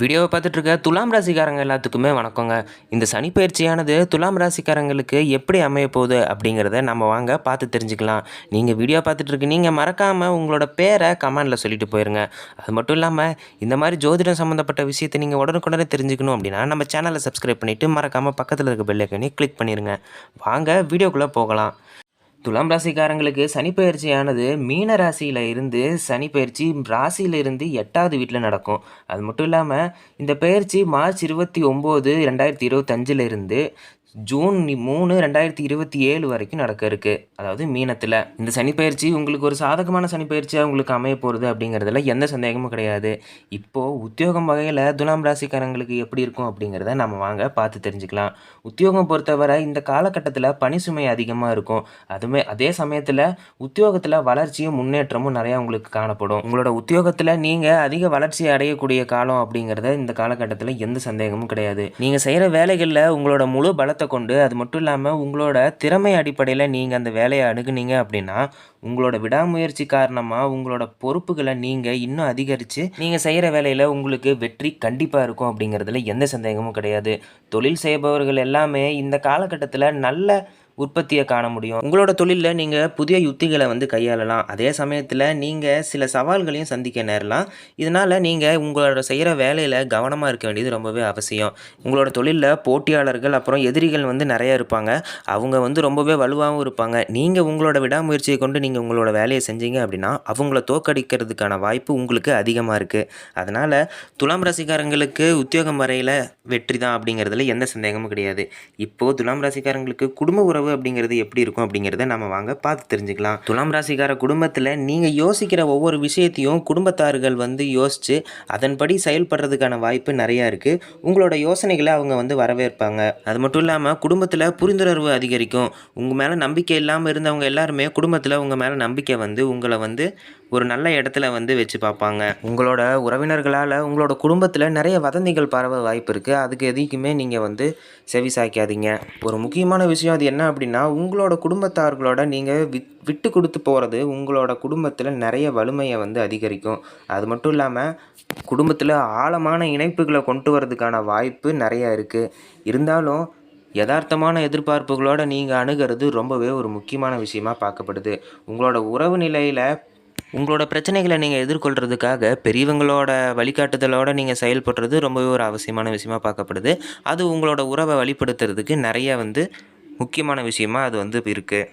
வீடியோவை பார்த்துட்ருக்க துலாம் ராசிக்காரங்க எல்லாத்துக்குமே வணக்கங்க. இந்த சனி பயிற்சியானது துலாம் ராசிக்காரங்களுக்கு எப்படி அமைய போகுது அப்படிங்கிறத நம்ம வாங்க பார்த்து தெரிஞ்சுக்கலாம். நீங்கள் வீடியோ பார்த்துட்ருக்கு நீங்கள் மறக்காமல் உங்களோட பேரை கமெண்டில் சொல்லிட்டு போயிருங்க. அது மட்டும் இல்லாமல் இந்த மாதிரி ஜோதிடம் சம்மந்தப்பட்ட விஷயத்தை நீங்கள் உடனுக்குடனே தெரிஞ்சுக்கணும் அப்படின்னா நம்ம சேனலை சப்ஸ்கிரைப் பண்ணிவிட்டு மறக்காமல் பக்கத்தில் இருக்க பெல்லைக்கனே கிளிக் பண்ணிடுங்க வாங்க வீடியோக்குள்ளே போகலாம். துலாம் ராசிக்காரங்களுக்கு சனி பயிற்சியானது மீன ராசியில் இருந்து சனி பயிற்சி ராசியில இருந்து எட்டாவது வீட்டில் நடக்கும். அது மட்டும் இல்லாமல் இந்த பயிற்சி மார்ச் இருபத்தி ஒம்பது ரெண்டாயிரத்தி இருபத்தஞ்சிலிருந்து ஜூன் மூணு ரெண்டாயிரத்தி இருபத்தி ஏழு வரைக்கும் நடக்க இருக்கு. அதாவது மீனத்தில். இந்த சனிப்பயிற்சி உங்களுக்கு ஒரு சாதகமான சனிப்பயிற்சியாக உங்களுக்கு அமைய போகிறது அப்படிங்கிறதுல எந்த சந்தேகமும் கிடையாது. இப்போது உத்தியோகம் வகையில் துலாம் ராசிக்காரங்களுக்கு எப்படி இருக்கும் அப்படிங்கிறத நம்ம வாங்க பார்த்து தெரிஞ்சுக்கலாம். உத்தியோகம் பொறுத்தவரை இந்த காலகட்டத்தில் பணி சுமை அதிகமாக இருக்கும். அதுமே அதே சமயத்தில் உத்தியோகத்தில் வளர்ச்சியும் முன்னேற்றமும் நிறையா உங்களுக்கு காணப்படும். உங்களோட உத்தியோகத்தில் நீங்கள் அதிக வளர்ச்சி அடையக்கூடிய காலம் அப்படிங்கிறத இந்த காலகட்டத்தில் எந்த சந்தேகமும் கிடையாது. நீங்கள் செய்கிற வேலைகளில் உங்களோட முழு பல பலத்தை கொண்டு அது மட்டும் இல்லாமல் உங்களோட திறமை அடிப்படையில் நீங்கள் அந்த வேலையை அணுகுனீங்க அப்படின்னா உங்களோட விடாமுயற்சி காரணமாக உங்களோட பொறுப்புகளை நீங்கள் இன்னும் அதிகரித்து நீங்கள் செய்கிற வேலையில் உங்களுக்கு வெற்றி கண்டிப்பாக இருக்கும் அப்படிங்கிறதுல எந்த சந்தேகமும் கிடையாது. தொழில் செய்பவர்கள் எல்லாமே இந்த காலகட்டத்தில் நல்ல உற்பத்தியை காண முடியும். உங்களோட தொழிலில் நீங்கள் புதிய யுத்திகளை வந்து கையாளலாம். அதே சமயத்தில் நீங்கள் சில சவால்களையும் சந்திக்க நேரலாம். இதனால் நீங்கள் உங்களோட செய்கிற வேலையில் கவனமாக இருக்க வேண்டியது ரொம்பவே அவசியம். உங்களோட தொழிலில் போட்டியாளர்கள் அப்புறம் எதிரிகள் வந்து நிறைய இருப்பாங்க. அவங்க வந்து ரொம்பவே வலுவாகவும் இருப்பாங்க. நீங்கள் உங்களோட விடாமுயற்சியை கொண்டு நீங்கள் உங்களோட வேலையை செஞ்சீங்க அப்படின்னா அவங்கள தோக்கடிக்கிறதுக்கான வாய்ப்பு உங்களுக்கு அதிகமாக இருக்குது அதனால் துலாம் ராசிக்காரங்களுக்கு உத்தியோகம் வரையில் வெற்றி தான் அப்படிங்கிறதுல எந்த சந்தேகமும் கிடையாது. இப்போது துலாம் ராசிக்காரங்களுக்கு குடும்ப உறவு அப்படிங்கிறது எப்படி இருக்கும் அப்படிங்கிறத நம்ம வாங்க பார்த்து தெரிஞ்சுக்கலாம். துலாம் ராசிக்கார குடும்பத்தில் நீங்கள் யோசிக்கிற ஒவ்வொரு விஷயத்தையும் குடும்பத்தார்கள் வந்து யோசித்து அதன்படி செயல்படுறதுக்கான வாய்ப்பு நிறையா இருக்குது உங்களோட யோசனைகளை அவங்க வந்து வரவேற்பாங்க. அது மட்டும் இல்லாமல் குடும்பத்தில் புரிந்துணர்வு அதிகரிக்கும். உங்கள் மேலே நம்பிக்கை இல்லாமல் இருந்தவங்க எல்லாருமே குடும்பத்தில் உங்கள் மேலே நம்பிக்கை வந்து உங்களை வந்து ஒரு நல்ல இடத்துல வந்து வச்சு பார்ப்பாங்க. உங்களோட உறவினர்களால் உங்களோட குடும்பத்தில் நிறைய வதந்திகள் பரவ வாய்ப்பு இருக்குது அதுக்கு எதுக்குமே நீங்கள் வந்து செவி சாய்க்காதீங்க. ஒரு முக்கியமான விஷயம் அது என்ன அப்படின்னா உங்களோட குடும்பத்தார்களோட நீங்கள் வி விட்டு கொடுத்து போகிறது உங்களோட குடும்பத்தில் நிறைய வலிமையை வந்து அதிகரிக்கும். அது மட்டும் இல்லாமல் குடும்பத்தில் ஆழமான இணைப்புகளை கொண்டு வரதுக்கான வாய்ப்பு நிறையா இருக்குது இருந்தாலும் யதார்த்தமான எதிர்பார்ப்புகளோட நீங்கள் அணுகிறது ரொம்பவே ஒரு முக்கியமான விஷயமா பார்க்கப்படுது. உங்களோட உறவு நிலையில் உங்களோட பிரச்சனைகளை நீங்கள் எதிர்கொள்கிறதுக்காக பெரியவங்களோட வழிகாட்டுதலோட நீங்கள் செயல்படுறது ரொம்பவே ஒரு அவசியமான விஷயமா பார்க்கப்படுது. அது உங்களோட உறவை வழிப்படுத்துறதுக்கு நிறைய வந்து முக்கியமான விஷயமா அது வந்து இருக்குது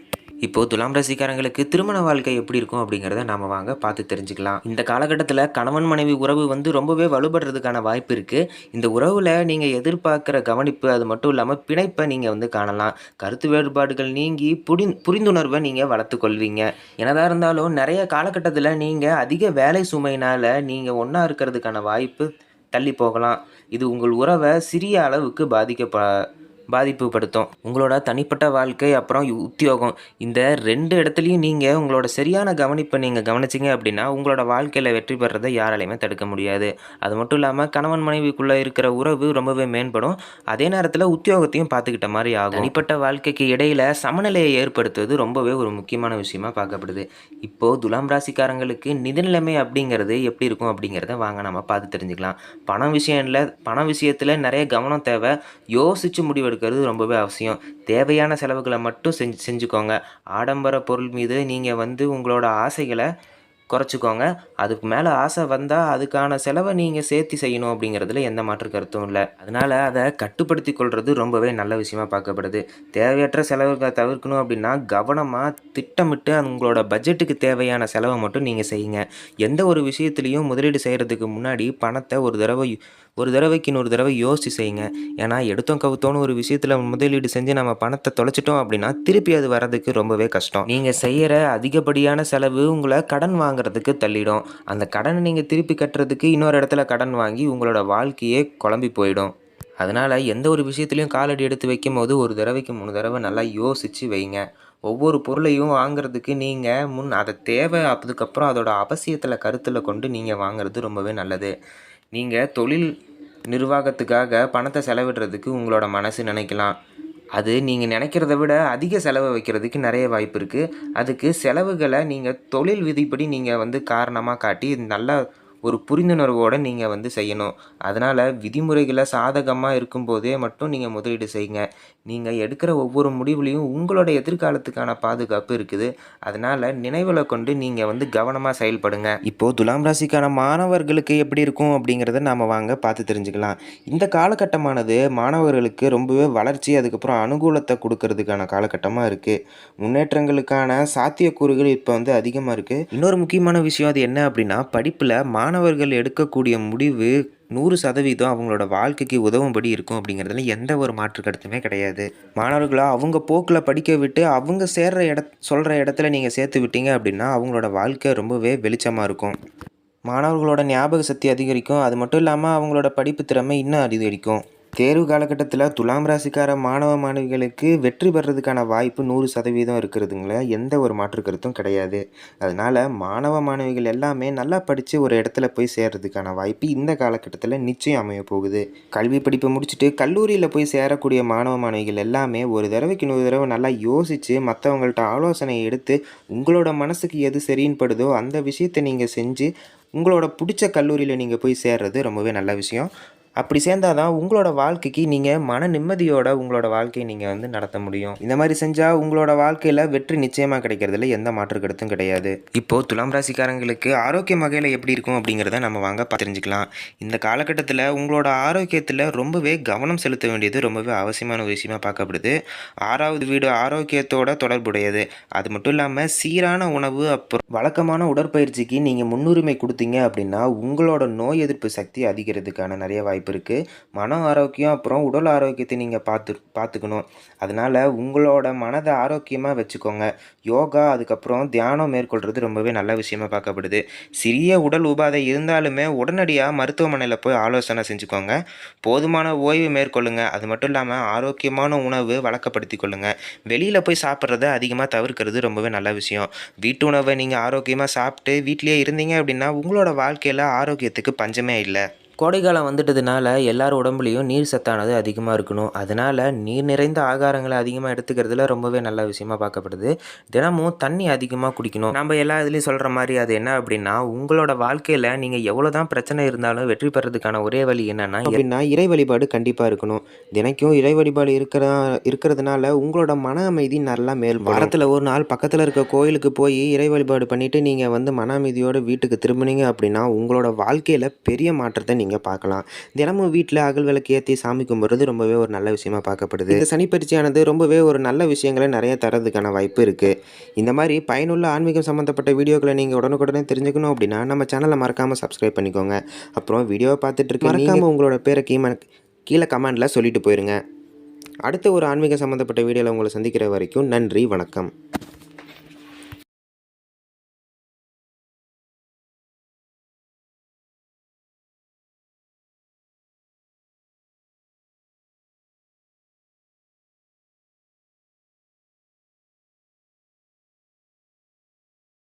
இப்போது துலாம் ராசிக்காரங்களுக்கு திருமண வாழ்க்கை எப்படி இருக்கும் அப்படிங்கிறத நாம வாங்க பார்த்து தெரிஞ்சுக்கலாம். இந்த காலகட்டத்தில் கணவன் மனைவி உறவு வந்து ரொம்பவே வலுப்படுறதுக்கான வாய்ப்பு இருக்குது இந்த உறவில் நீங்கள் எதிர்பார்க்குற கவனிப்பு அது மட்டும் இல்லாமல் பிணைப்பை நீங்கள் வந்து காணலாம். கருத்து வேறுபாடுகள் நீங்கி புரி புரிந்துணர்வை நீங்கள் வளர்த்து கொள்வீங்க. என்னதான் இருந்தாலும் நிறைய காலகட்டத்தில் நீங்கள் அதிக வேலை சுமையினால் நீங்கள் ஒன்றா இருக்கிறதுக்கான வாய்ப்பு தள்ளி போகலாம். இது உங்கள் உறவை சிறிய அளவுக்கு பாதிக்கப்ப பாதிப்புப்படுத்தும் உங்களோட தனிப்பட்ட வாழ்க்கை அப்புறம் உத்தியோகம் இந்த ரெண்டு இடத்துலையும் நீங்கள் உங்களோட சரியான கவனிப்பை நீங்கள் கவனிச்சிங்க அப்படின்னா உங்களோட வாழ்க்கையில் வெற்றி பெறதை யாராலையுமே தடுக்க முடியாது. அது மட்டும் இல்லாமல் கணவன் மனைவிக்குள்ளே இருக்கிற உறவு ரொம்பவே மேம்படும். அதே நேரத்தில் உத்தியோகத்தையும் பார்த்துக்கிட்ட மாதிரி ஆகும். தனிப்பட்ட வாழ்க்கைக்கு இடையில சமநிலையை ஏற்படுத்துவது ரொம்பவே ஒரு முக்கியமான விஷயமா பார்க்கப்படுது. இப்போது துலாம் ராசிக்காரங்களுக்கு நிதிநிலைமை அப்படிங்கிறது எப்படி இருக்கும் அப்படிங்கிறத வாங்க நம்ம பார்த்து தெரிஞ்சுக்கலாம். பணம் விஷயம் இல்லை பண விஷயத்தில் நிறைய கவனம் தேவை. யோசித்து முடிவெடுக்கிறது ரொம்பவே அவசியம். தேவையான செலவுகளை மட்டும் செஞ்சு செஞ்சுக்கோங்க. ஆடம்பர பொருள் மீது நீங்கள் வந்து உங்களோட ஆசைகளை குறைச்சிக்கோங்க. அதுக்கு மேலே ஆசை வந்தால் அதுக்கான செலவை நீங்கள் சேர்த்து செய்யணும் அப்படிங்கிறதுல எந்த மாற்று கருத்தும் இல்லை. அதனால் அதை கட்டுப்படுத்தி கொள்வது ரொம்பவே நல்ல விஷயமா பார்க்கப்படுது. தேவையற்ற செலவுகளை தவிர்க்கணும் அப்படின்னா கவனமாக திட்டமிட்டு உங்களோட பட்ஜெட்டுக்கு தேவையான செலவை மட்டும் நீங்கள் செய்யுங்க. எந்த ஒரு விஷயத்துலையும் முதலீடு செய்கிறதுக்கு முன்னாடி பணத்தை ஒரு தடவை ஒரு தடவைக்கு இன்னொரு தடவை யோசிச்சு செய்யுங்க. ஏன்னா எடுத்தோம் கவுத்தோன்னு ஒரு விஷயத்தில் முதலீடு செஞ்சு நம்ம பணத்தை தொலைச்சிட்டோம் அப்படின்னா திருப்பி அது வர்றதுக்கு ரொம்பவே கஷ்டம். நீங்கள் செய்கிற அதிகப்படியான செலவு உங்களை கடன் வாங்குறதுக்கு தள்ளிடும். அந்த கடனை நீங்கள் திருப்பி கட்டுறதுக்கு இன்னொரு இடத்துல கடன் வாங்கி உங்களோட வாழ்க்கையே குழம்பி போயிடும். அதனால் எந்த ஒரு விஷயத்துலையும் காலடி எடுத்து வைக்கும் போது ஒரு தடவைக்கு மூணு தடவை நல்லா யோசித்து வைங்க. ஒவ்வொரு பொருளையும் வாங்குறதுக்கு நீங்கள் முன் அதை தேவை அதுக்கப்புறம் அதோட அவசியத்தில் கருத்தில் கொண்டு நீங்கள் வாங்குறது ரொம்பவே நல்லது. நீங்கள் தொழில் நிர்வாகத்துக்காக பணத்தை செலவிடுறதுக்கு உங்களோட மனசு நினைக்கலாம். அது நீங்கள் நினைக்கிறத விட அதிக செலவை வைக்கிறதுக்கு நிறைய வாய்ப்பு இருக்குது அதுக்கு செலவுகளை நீங்கள் தொழில் விதிப்படி நீங்கள் வந்து காரணமாக காட்டி நல்லா ஒரு புரிந்துணர்வோடு நீங்கள் வந்து செய்யணும். அதனால் விதிமுறைகளை சாதகமாக இருக்கும்போதே மட்டும் நீங்கள் முதலீடு செய்யுங்க. நீங்கள் எடுக்கிற ஒவ்வொரு முடிவுலையும் உங்களோட எதிர்காலத்துக்கான பாதுகாப்பு இருக்குது. அதனால் நினைவில் கொண்டு நீங்கள் வந்து கவனமாக செயல்படுங்க. இப்போது துலாம் ராசிக்கான மாணவர்களுக்கு எப்படி இருக்கும் அப்படிங்கிறத நாம் வாங்க பார்த்து தெரிஞ்சுக்கலாம். இந்த காலகட்டமானது மாணவர்களுக்கு ரொம்பவே வளர்ச்சி அதுக்கப்புறம் அனுகூலத்தை கொடுக்கறதுக்கான காலகட்டமாக இருக்குது முன்னேற்றங்களுக்கான சாத்தியக்கூறுகள் இப்போ வந்து அதிகமாக இருக்குது இன்னொரு முக்கியமான விஷயம் அது என்ன அப்படின்னா படிப்பில் மாணவர்கள் எடுக்கக்கூடிய முடிவு நூறு சதவீதம் அவங்களோட வாழ்க்கைக்கு உதவும்படி இருக்கும் அப்படிங்கிறதுல எந்த ஒரு மாற்று கருத்துமே கிடையாது. மாணவர்களை அவங்க போக்கில் படிக்க விட்டு அவங்க சேர்ற இட சொல்கிற இடத்துல நீங்கள் சேர்த்து விட்டீங்க அப்படின்னா அவங்களோட வாழ்க்கை ரொம்பவே வெளிச்சமாக இருக்கும். மாணவர்களோட ஞாபக சக்தி அதிகரிக்கும். அது மட்டும் இல்லாமல் அவங்களோட படிப்பு திறமை இன்னும் அதிகரிக்கும். தேர்வு காலகட்டத்தில் துலாம் ராசிக்கார மாணவ மாணவிகளுக்கு வெற்றி பெறதுக்கான வாய்ப்பு நூறு சதவீதம் இருக்கிறதுங்கள எந்த ஒரு மாற்று கருத்தும் கிடையாது. அதனால் மாணவ மாணவிகள் எல்லாமே நல்லா படித்து ஒரு இடத்துல போய் சேர்றதுக்கான வாய்ப்பு இந்த காலகட்டத்தில் நிச்சயம் அமைய போகுது. கல்வி படிப்பை முடிச்சுட்டு கல்லூரியில் போய் சேரக்கூடிய மாணவ மாணவிகள் எல்லாமே ஒரு தடவைக்கு இன்னொரு தடவை நல்லா யோசித்து மற்றவங்கள்ட்ட ஆலோசனை எடுத்து உங்களோட மனசுக்கு எது சரின்னு படுதோ அந்த விஷயத்தை நீங்கள் செஞ்சு உங்களோட பிடிச்ச கல்லூரியில் நீங்கள் போய் சேர்றது ரொம்பவே நல்ல விஷயம். அப்படி சேர்ந்தால் தான் உங்களோட வாழ்க்கைக்கு நீங்கள் மன நிம்மதியோட உங்களோட வாழ்க்கையை நீங்கள் வந்து நடத்த முடியும். இந்த மாதிரி செஞ்சால் உங்களோட வாழ்க்கையில் வெற்றி நிச்சயமாக கிடைக்கிறதுல எந்த மாற்று கருத்தும் கிடையாது. இப்போது துலாம் ராசிக்காரங்களுக்கு ஆரோக்கிய வகையில் எப்படி இருக்கும் அப்படிங்கிறத நம்ம வாங்க தெரிஞ்சுக்கலாம். இந்த காலகட்டத்தில் உங்களோட ஆரோக்கியத்தில் ரொம்பவே கவனம் செலுத்த வேண்டியது ரொம்பவே அவசியமான ஒரு விஷயமா பார்க்கப்படுது. ஆறாவது வீடு ஆரோக்கியத்தோட தொடர்புடையது. அது மட்டும் இல்லாமல் சீரான உணவு அப்புறம் வழக்கமான உடற்பயிற்சிக்கு நீங்கள் முன்னுரிமை கொடுத்தீங்க அப்படின்னா உங்களோட நோய் எதிர்ப்பு சக்தி அதிகரிக்கிறதுக்கான நிறைய வாய்ப்பு இருக்குது மன ஆரோக்கியம் அப்புறம் உடல் ஆரோக்கியத்தை நீங்கள் பார்த்து பார்த்துக்கணும். அதனால் உங்களோட மனதை ஆரோக்கியமாக வச்சுக்கோங்க. யோகா அதுக்கப்புறம் தியானம் மேற்கொள்கிறது ரொம்பவே நல்ல விஷயமாக பார்க்கப்படுது. சிறிய உடல் உபாதை இருந்தாலுமே உடனடியாக மருத்துவமனையில் போய் ஆலோசனை செஞ்சுக்கோங்க. போதுமான ஓய்வு மேற்கொள்ளுங்க. அது மட்டும் இல்லாமல் ஆரோக்கியமான உணவு வழக்கப்படுத்தி கொள்ளுங்க. வெளியில் போய் சாப்பிட்றத அதிகமாக தவிர்க்கிறது ரொம்பவே நல்ல விஷயம். வீட்டு உணவை நீங்கள் ஆரோக்கியமாக சாப்பிட்டு வீட்டிலேயே இருந்தீங்க அப்படின்னா உங்களோட வாழ்க்கையில் ஆரோக்கியத்துக்கு பஞ்சமே இல்லை. கோடைக்காலம் வந்துட்டதுனால எல்லார் உடம்புலையும் நீர் சத்தானது அதிகமாக இருக்கணும். அதனால் நீர் நிறைந்த ஆகாரங்களை அதிகமாக எடுத்துக்கிறதுல ரொம்பவே நல்ல விஷயமா பார்க்கப்படுது. தினமும் தண்ணி அதிகமாக குடிக்கணும். நம்ம எல்லா இதுலேயும் சொல்கிற மாதிரி அது என்ன அப்படின்னா உங்களோட வாழ்க்கையில் நீங்கள் எவ்வளோ தான் பிரச்சனை இருந்தாலும் வெற்றி பெறதுக்கான ஒரே வழி என்னென்னா அப்படின்னா இறை வழிபாடு கண்டிப்பாக இருக்கணும். தினைக்கும் இறை வழிபாடு இருக்கிற இருக்கிறதுனால உங்களோட மன அமைதி நல்லா மேல் வாரத்தில் ஒரு நாள் பக்கத்தில் இருக்க கோயிலுக்கு போய் இறை வழிபாடு பண்ணிவிட்டு நீங்கள் வந்து மன அமைதியோடு வீட்டுக்கு திரும்பினீங்க அப்படின்னா உங்களோட வாழ்க்கையில் பெரிய மாற்றத்தை நீங்கள் பார்க்கலாம். தினமும் வீட்டில் அகல் விளக்கு ஏற்றி சாமி கும்பிட்றது ரொம்பவே ஒரு நல்ல விஷயமா பார்க்கப்படுது. இந்த சனிப்பயிற்சியானது ரொம்பவே ஒரு நல்ல விஷயங்களை நிறைய தரதுக்கான வாய்ப்பு இருக்குது இந்த மாதிரி பயனுள்ள ஆன்மீகம் சம்மந்தப்பட்ட வீடியோக்களை நீங்கள் உடனுக்குடனே தெரிஞ்சுக்கணும் அப்படின்னா நம்ம சேனலை மறக்காமல் சப்ஸ்கிரைப் பண்ணிக்கோங்க. அப்புறம் வீடியோவை பார்த்துட்டு இருக்க மறக்காமல் உங்களோட பேரை கீம கீழே கமெண்டில் சொல்லிட்டு போயிருங்க. அடுத்த ஒரு ஆன்மீக சம்மந்தப்பட்ட வீடியோவில் உங்களை சந்திக்கிற வரைக்கும் நன்றி வணக்கம்.